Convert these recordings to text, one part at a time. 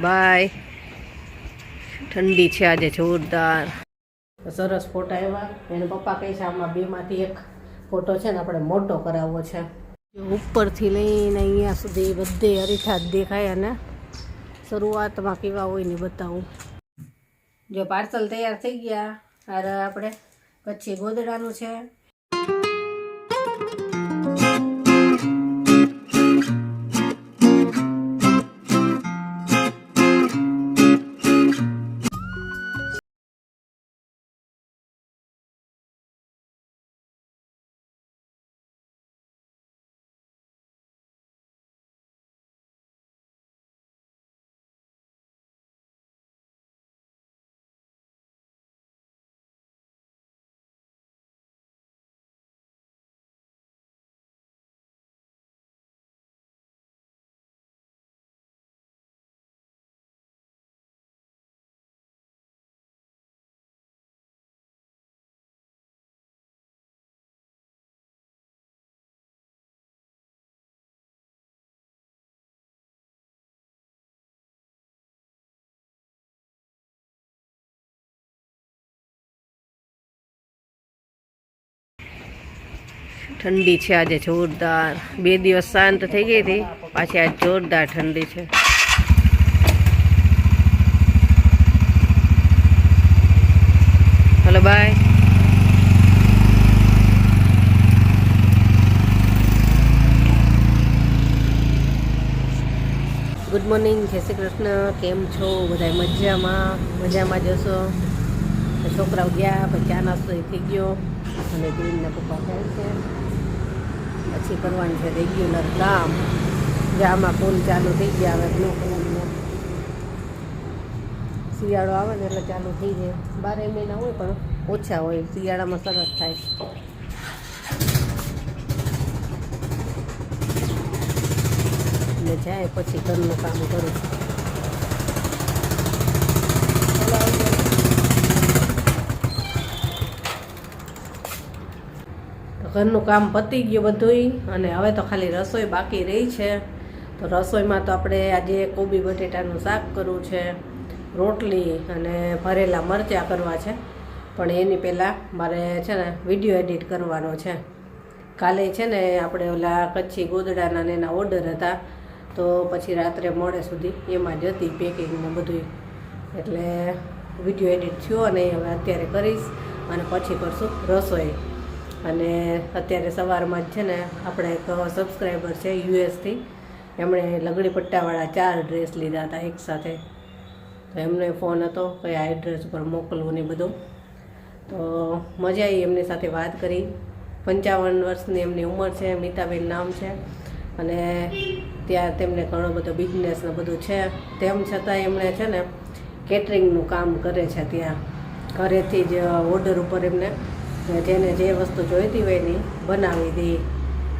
By. ઠંડી છે આજે, જોરદાર. સરસ ફોટા આવ્યા. એને પપ્પા કહે છે, આમાં બેમાંથી એક ફોટો છે ને, આપણે મોટો કરાવવો છે. ઉપરથી લઈને અહીંયા સુધી બધે હરીઠા દેખાય અને શરૂઆતમાં કેવા હોય ને બતાવું. જો પાર્સલ તૈયાર થઈ ગયા. અરે આપણે પછી ગોદડાનું છે. ઠંડી છે, આજે જોરદાર. બે દિવસ શાંત થઈ ગઈ હતી, પાછી આજ જોરદાર ઠંડી છે. Hello, by. ગુડ મોર્નિંગ જય શ્રી કૃષ્ણ. કેમ છો? બધા મજામાં? મજામાં જશો છોકરાઓ ગયા, પછી ચા નાસ્તો થઈ ગયો. અને દીનના પપ્પા જાય છે? પછી કરવાનું છે રેગ્યુલર કામ જે આમાં ચાલુ થઈ ગયા, હવે શિયાળો આવે ને એટલે ચાલુ થઈ જાય. બારે મહિના હોય પણ ઓછા હોય, શિયાળામાં સરસ થાય. ને જાય પછી ઘરનું કામ કરું. ઘરનું કામ પતી ગયું બધુંય અને હવે તો ખાલી રસોઈ બાકી રહી છે. તો રસોઈમાં તો આપણે આજે કોબી બટેટાનું શાક કરવું છે, રોટલી અને ભરેલા મરચાં કરવા છે. પણ એની પહેલાં મારે છે ને વીડિયો એડિટ કરવાનો છે. કાલે છે ને આપણે ઓલા કચ્છી ગોદડાના ને એના ઓર્ડર હતા, તો પછી રાત્રે મોડે સુધી એમાં જ હતી પેકિંગ ને બધું એટલે વીડિયો એડિટ થયો અને હવે અત્યારે કરીશ અને પછી કરશું રસોઈ. અને અત્યારે સવારમાં જ છે ને આપણે એક સબસ્ક્રાઈબર છે યુએસથી એમણે લગડી પટ્ટાવાળા ચાર ડ્રેસ લીધા હતા એકસાથે તો એમનો ફોન હતો કે આ એડ્રેસ ઉપર મોકલવું ને બધું. તો મજા આવી એમની સાથે વાત કરી. પંચાવન વર્ષની એમની ઉંમર છે, મીતાબેન નામ છે. અને ત્યાં તેમને ઘણો બધો બિઝનેસ ને બધું છે. તેમ છતાં એમણે છે ને કેટરિંગનું કામ કરે છે ત્યાં. ઘરેથી જ ઓર્ડર ઉપર એમને જેને જે વસ્તુ જોઈતી હોય ને બનાવી દે.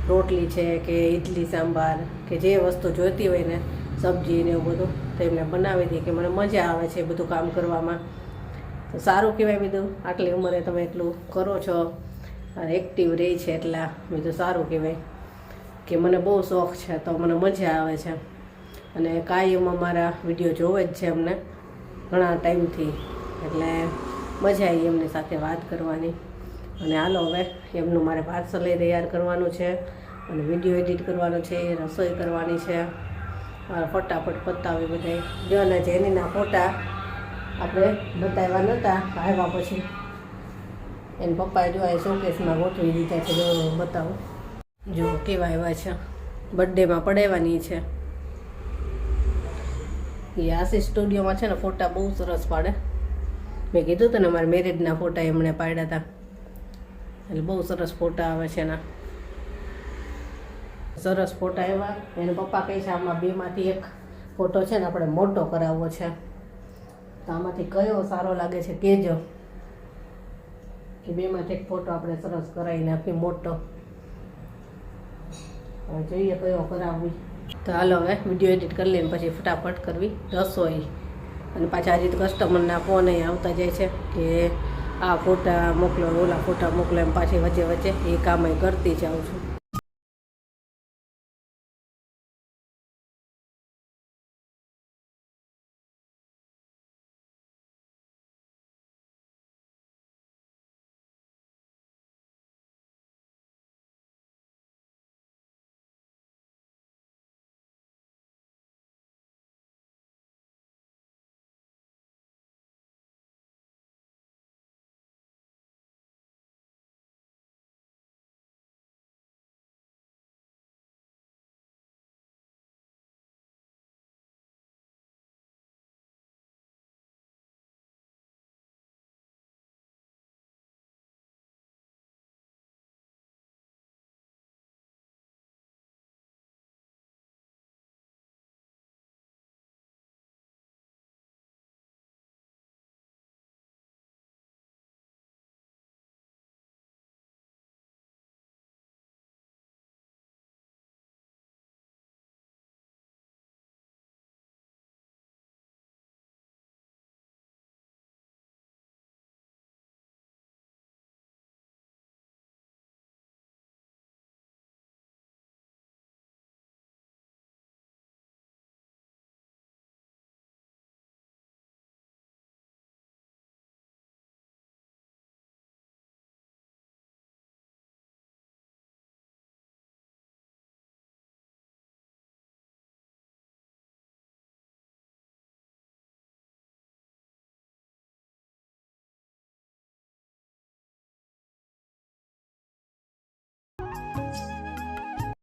રોટલી છે કે ઇડલી સાંભાર કે જે વસ્તુ જોઈતી હોય ને સબ્જી ને એવું બધું, તો એમને બનાવી દે કે મને મજા આવે છે બધું કામ કરવામાં. તો સારું કહેવાય બીજું, આટલી ઉંમરે તમે એટલું કરો છો અને એક્ટિવ રહે છે એટલા, બીજું સારું કહેવાય. કે મને બહુ શોખ છે, તો મને મજા આવે છે. અને કાયમ અમારા વીડિયો જોવે જ છે અમને ઘણા ટાઈમથી, એટલે મજા આવી એમની સાથે વાત કરવાની. અને હાલો હવે એમનું મારે પાર્સલ એ તૈયાર કરવાનું છે અને વીડિયો એડિટ કરવાનો છે, રસોઈ કરવાની છે. મારે ફટાફટ પતાવી બધાય. જો અને જેનીના ફોટા આપણે બતાવ્યા નહોતા આવ્યા પછી. એને પપ્પાએ જો આ શોકેસમાં ગોઠવી દીધા છે, જો બતાવું. જો કેવા આવ્યા છે. બર્થડેમાં પડાવવાની છે. એ આશી સ્ટુડિયોમાં છે ને ફોટા બહુ સરસ પાડે. મેં કીધું હતું ને મારા મેરેજના ફોટા એમણે પાડ્યા હતા. એટલે બહુ સરસ ફોટા આવે છે એના. સરસ ફોટા આવ્યા. એને પપ્પા કહે છે, આમાં બેમાંથી એક ફોટો છે ને આપણે મોટો કરાવવો છે. તો આમાંથી કયો સારો લાગે છે કહેજો કે બેમાંથી એક ફોટો આપણે સરસ કરાવીને આપી મોટો. જોઈએ કયો કરાવવી. તો હાલો હવે વીડિયો એડિટ કરી લઈને પછી ફટાફટ કરવી. રસોઈ. અને પાછા હજી તો કસ્ટમરના ફોન આવતા જાય છે કે આ ફોટા મોકલો, ઓલા ફોટા મોકલો, એમ પાછી વચ્ચે વચ્ચે એ કામ કરતી જાઉં છું.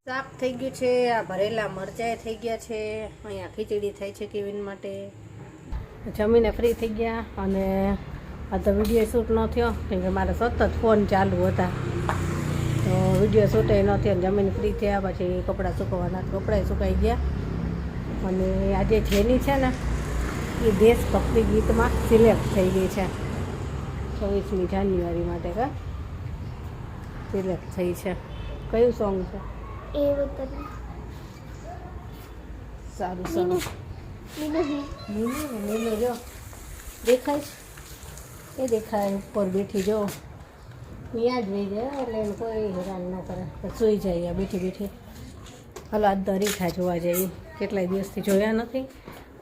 શાક થઈ ગયું છે, આ ભરેલા મરચાં થઈ ગયા છે, અહીંયા ખીચડી થાય છે કેવિન માટે. જમીને ફ્રી થઈ ગયા અને આ તો વીડિયો શૂટ ન થયો, કેમ કે મારે સતત ફોન ચાલુ હતા. તો વીડિયો શૂટ ન થયો જમીન ફ્રી થયા, પછી કપડાં સુકવવાના કપડાં સુકાઈ ગયા. અને આજે જેની છે ને, એ દેશભક્તિ ગીતમાં સિલેક્ટ થઈ ગઈ છે. છવ્વીસમી જાન્યુઆરી માટે કા? સિલેક્ટ થઈ છે. કયું સોંગ છે? સારું સારું. નીલું જો. દેખાય છે? એ દેખાય ઉપર બેઠી જો. ત્યાં જ રહી જાય એટલે એને કોઈ હેરાન ન કરે. સૂઈ જાય બેઠી બેઠી. હાલો આ દરીઠા જોવા જઈએ કેટલાય દિવસથી જોયા નથી.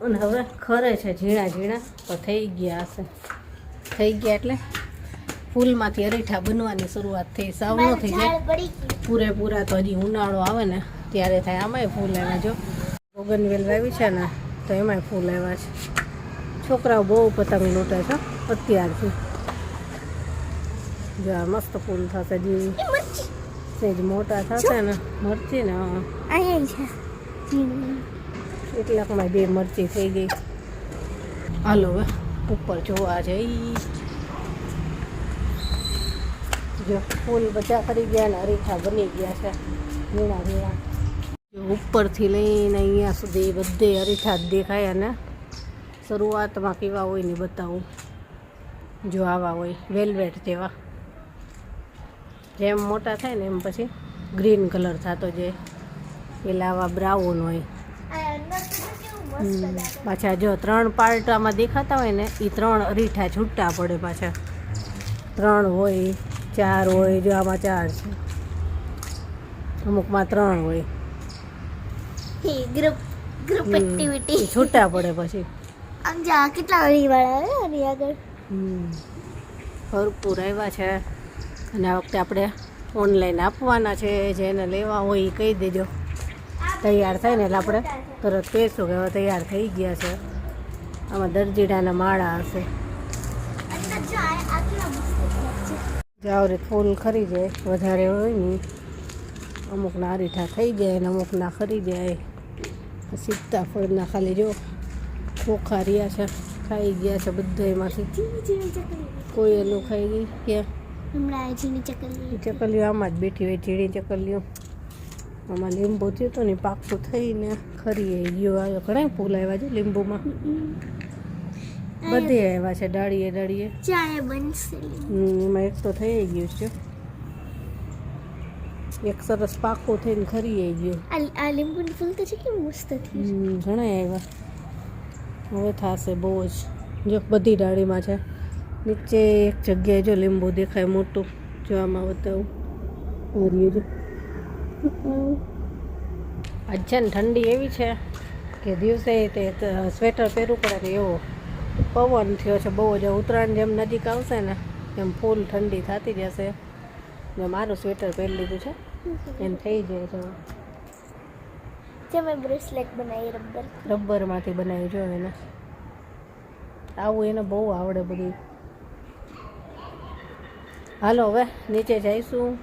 અને હવે ખરે છે ઝીણા ઝીણા. તો થઈ ગયા હશે. થઈ ગયા એટલે? ફૂલમાંથી અરીઠા બનવાની શરૂઆત થઈ સાવ ન થઈ જાય. પૂરેપૂરા તો હજી ઉનાળો આવે ને ત્યારે થાય આમાંય ફૂલ આવ્યા જો. બોગનવેલ વાવી છે ને તો એમાંય ફૂલ આવ્યા છે. છોકરાઓ બહુ પતંગ લૂંટે છે અત્યારથી. જો મસ્ત ફૂલ થશે જી. એ મરચી. સેજ મોટા થશે ને મરચી ને. એટલાકમાં બે મરચી થઈ ગઈ. હાલો હવે ઉપર જોવા જઈ. જો ફૂલ બધા કરી ગયા ને અરીઠા બની ગયા છે. ઝીણા ઝીણા ઉપરથી લઈને અહીંયા સુધી બધે અરીઠા જ દેખાય અને શરૂઆતમાં કેવા હોય ને બતાવું. જો આવા હોય વેલ્વેટ જેવા. જેમ મોટા થાય ને એમ પછી ગ્રીન કલર થતો જાય. પેલા આવા બ્રાઉન હોય. પાછા જો ત્રણ પાર્ટ આમાં દેખાતા હોય ને એ ત્રણ અરીઠા છૂટા પડે પાછા. ત્રણ હોય. ચાર હોય જો આમાં ચાર છે. અમુકમાં ત્રણ હોય. ગ્રુપ ગ્રુપ એક્ટિવિટી છૂટા પડે પછી. આમ જા કેટલા વળી આવે આગળ? ભરપૂર આવ્યા છે. અને આ વખતે આપણે ઓનલાઈન આપવાના છે જેને લેવા હોય એ કહી દેજો. તૈયાર થાય ને એટલે આપણે તરત કહીશું કે હવે તૈયાર થઈ ગયા છે. આમાં દરજીડાના માળા હશે અંદર જો આ આટલા મસ્ત છે જાવરે ફૂલ ખરી જાય વધારે હોય ને અમુકના આરીઠા થઈ જાય ને અમુકના ખરી જાય. સીતાફળના ખાલી જો ખોખા રહ્યા છે ખાઈ ગયા છે બધા એમાંથી. કોઈ એલું ખાઈ ગઈ કે હમણાં આ ઝીણી ચકલી ચકલીઓ આમાં જ બેઠી હોય ઝીણી ચકલીઓ. આમાં લીંબુ થયું હતું ને પાકું થઈને ખરી ગયો આવ્યો. ઘણા ફૂલ આવ્યા છે લીંબુમાં. બધે આવ્યા છે ડાળીએ ડાળીએ ચાય બનશે. એમાં એક તો થઈ ગયું છે. એક સરસ પાકું થઈને ખરી ગયું. આ લીંબુની ફૂલ તો છે કેવું મસ્ત ઘણા આવ્યા. હવે થશે બહુ જ. જો બધી ડાળીમાં છે. નીચે એક જગ્યાએ જો લીંબુ દેખાય મોટું જો આમાં બતાવું. ઓરિયું જો. આજ છે ને ઠંડી એવી છે કે દિવસે તે સ્વેટર પહેરવું પડે ને એવો. પવન થયો છે બહુ જ. ઉત્તરાયણ જેમ નજીક આવશે ને એમ ફૂલ ઠંડી થતી જશે. મેં મારું સ્વેટર પહેરી લીધું છે એમ થઈ જાય છે. જે મેં બ્રેસલેટ બનાવી રબર. રબરમાંથી બનાવી જો એને. આવું એને બહુ આવડે બધું. હાલો હવે નીચે જઈશું.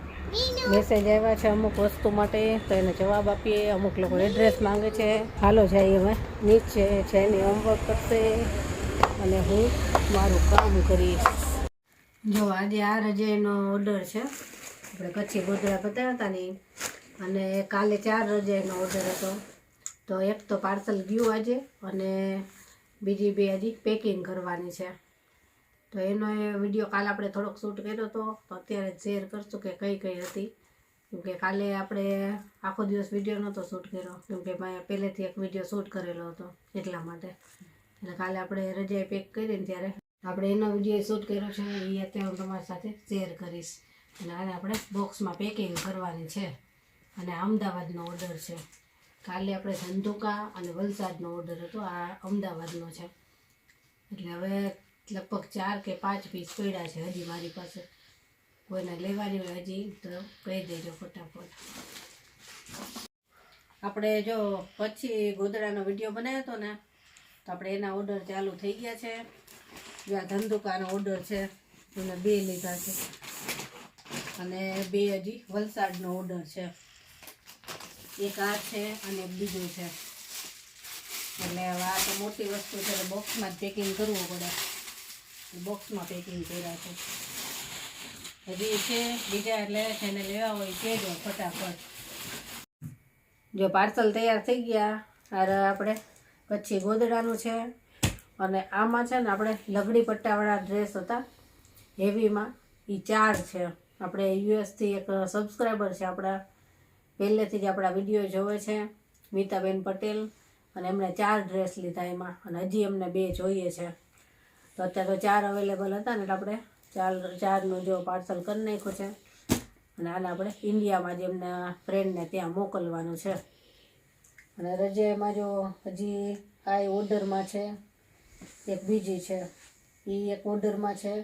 મેસેજ આવ્યા છે અમુક વસ્તુ માટે તો એને જવાબ આપીએ. અમુક લોકો એડ્રેસ માંગે છે. હાલો જઈએ હવે. નીચે જઈને હોમવર્ક કરશે. અને હું મારું કામ કરીશ. જો આજે આ રજાઈનો ઓર્ડર છે. આપણે કચ્છી ગોધરા બતાવ્યા હતા ને અને કાલે ચાર રજાઈનો ઓર્ડર હતો. તો એક તો પાર્સલ ગયું આજે અને બીજી બે હજી પેકિંગ કરવાની છે. તો એનો એ વીડિયો કાલે આપણે થોડોક શૂટ કર્યો હતો તો અત્યારે શેર કરશું કે કઈ કઈ હતી. કેમ કે કાલે આપણે આખો દિવસ વીડિયો નહોતો શૂટ કર્યો. કેમકે મેં પહેલેથી એક વીડિયો શૂટ કરેલો હતો એટલા માટે. એટલે કાલે આપણે રજાએ પેક કરીને ત્યારે આપણે એનો વીડિયો શૂટ કર્યો છે એ અત્યારે હું તમારી સાથે શેર કરીશ. અને આને આપણે બોક્સમાં પેકિંગ કરવાની છે. અને અમદાવાદનો ઓર્ડર છે. કાલે આપણે ધંધુકા અને વલસાડનો ઓર્ડર હતો. આ અમદાવાદનો છે. એટલે હવે લગભગ ચાર કે પાંચ પીસ પડ્યા છે હજી મારી પાસે. કોઈને લેવાની હોય હજી તો કહી દેજો ફટાફટ. આપણે જો પછી ગોદડાનો વીડિયો બનાવ્યો હતો ને તો આપણે એના ઓર્ડર ચાલુ થઈ ગયા છે. જો આ ધંધુકાનો ઓર્ડર છે એને બે લીધા છે. અને બે હજી વલસાડનો ઓર્ડર છે. એક આ છે અને એક બીજું છે. એટલે હવે આ તો મોટી વસ્તુ છે, એટલે બોક્સમાં જ પેકિંગ કરવું પડે. બોક્સમાં પેકિંગ કર્યા છે. હજી છે, બીજા એટલે જેને લેવા હોય કહેજો ફટાફટ. જો પાર્સલ તૈયાર થઈ ગયા અરે આપણે પછી ગોદડાનું છે. અને આમાં છે ને આપણે લગડી પટ્ટાવાળા ડ્રેસ હતા. હેવીમાં એ ચાર છે. આપણે યુએસથી એક સબસ્ક્રાઈબર છે આપણા. પહેલેથી જ આપણા વીડિયો જોવે છે. મીતાબેન પટેલ. અને એમણે ચાર ડ્રેસ લીધા એમાં. અને હજી એમને બે જોઈએ છે. તો અત્યારે તો ચાર અવેલેબલ હતા ને એટલે આપણે ચાર, ચારનું જો પાર્સલ કરી નાખ્યું છે. અને આને આપણે ઇન્ડિયામાં જ એમના ફ્રેન્ડને ત્યાં મોકલવાનું છે. અને રજાઈમાં જો હજી આ ઓર્ડરમાં છે, એક બીજી છે એ એક ઓર્ડરમાં છે,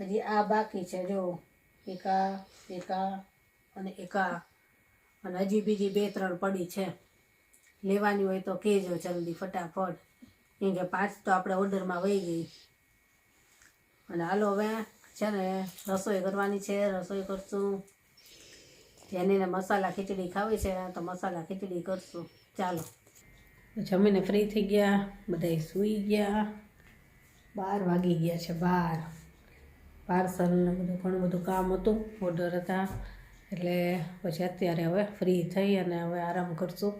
હજી આ બાકી છે, જો એક આ એક આ અને એક આ. અને હજી બીજી બે ત્રણ પડી છે. લેવાની હોય તો કહેજો જલ્દી ફટાફટ. કેમ કે પાંચ તો આપણે ઓર્ડરમાં વહી ગઈ. અને હાલો હવે, છે ને, રસોઈ કરવાની છે, રસોઈ કરશું. જેને મસાલા ખીચડી ખાવી છે, તો મસાલા ખીચડી કરશું. ચાલો. જમીને ફ્રી થઈ ગયા બધા સૂઈ ગયા. બાર વાગી ગયા છે બાર. પાર્સલને બધું, ઘણું બધું કામ હતું ઓર્ડર હતા. એટલે પછી અત્યારે હવે ફ્રી થઈ અને હવે આરામ કરશું.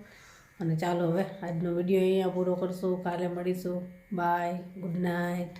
અને ચાલો હવે આજનો વીડિયો અહીંયા પૂરો કરશું. કાલે મળીશું. Bye good night